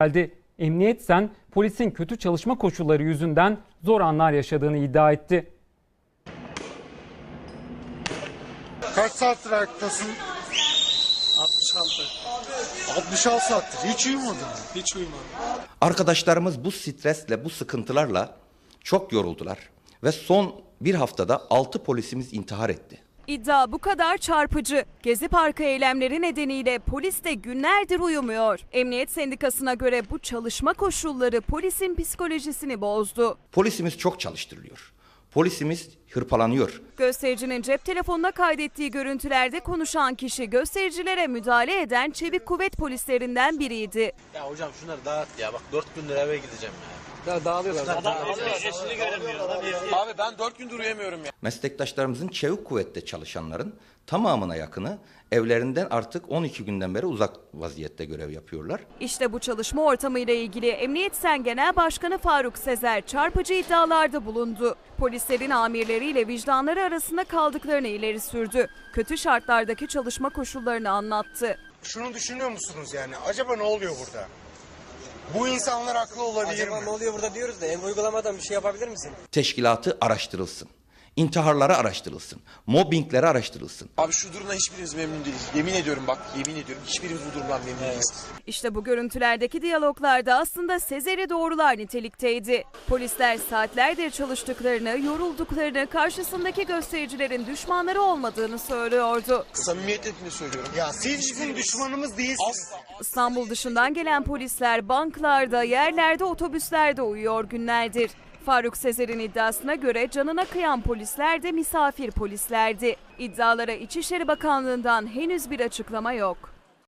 geldi. Emniyet sen polisin kötü çalışma koşulları yüzünden zor anlar yaşadığını iddia etti. Kaç saattir ayaktasın? 66. 66 saattir. Hiç uyumadın mı? Hiç uyumadım. Arkadaşlarımız bu stresle, bu sıkıntılarla çok yoruldular. Ve son bir haftada 6 polisimiz intihar etti. İddia bu kadar çarpıcı. Gezi Parkı eylemleri nedeniyle polis de günlerdir uyumuyor. Emniyet Sendikası'na göre bu çalışma koşulları polisin psikolojisini bozdu. Polisimiz çok çalıştırılıyor. Polisimiz hırpalanıyor. Göstericinin cep telefonuna kaydettiği görüntülerde konuşan kişi göstericilere müdahale eden çevik kuvvet polislerinden biriydi. Ya hocam şunları dağıt ya. Bak 4 gündür eve gideceğim ya. Ya dağılıyorlar. Abi ben 4 gündür uyuyamıyorum ya. Meslektaşlarımızın çevik kuvvette çalışanların tamamına yakını evlerinden artık 12 günden beri uzak vaziyette görev yapıyorlar. İşte bu çalışma ortamıyla ilgili Emniyet Sen Genel Başkanı Faruk Sezer çarpıcı iddialarda bulundu. Polislerin amirleriyle vicdanları arasında kaldıklarını ileri sürdü. Kötü şartlardaki çalışma koşullarını anlattı. Şunu düşünüyor musunuz yani? Acaba ne oluyor burada? Bu insanlar haklı olabilir Acaba mi? ne oluyor burada diyoruz da en uygulamadan bir şey yapabilir misin? Teşkilatı araştırılsın. İntiharları araştırılsın. Mobbingleri araştırılsın. Abi şu durumdan hiçbirimiz memnun değiliz. Yemin ediyorum bak yemin ediyorum hiçbirimiz bu durumdan memnun değiliz. İşte bu görüntülerdeki diyaloglarda aslında Sezer'i doğrular nitelikteydi. Polisler saatlerdir çalıştıklarını, yorulduklarını, karşısındaki göstericilerin düşmanları olmadığını söylüyordu. Samimiyetle söylüyorum. Ya siz bizim düşmanımız değilsiniz. İstanbul dışından gelen polisler banklarda, yerlerde, otobüslerde uyuyor günlerdir. Faruk Sezer'in iddiasına göre canına kıyan polisler de misafir polislerdi. İddialara İçişleri Bakanlığı'ndan henüz bir açıklama yok.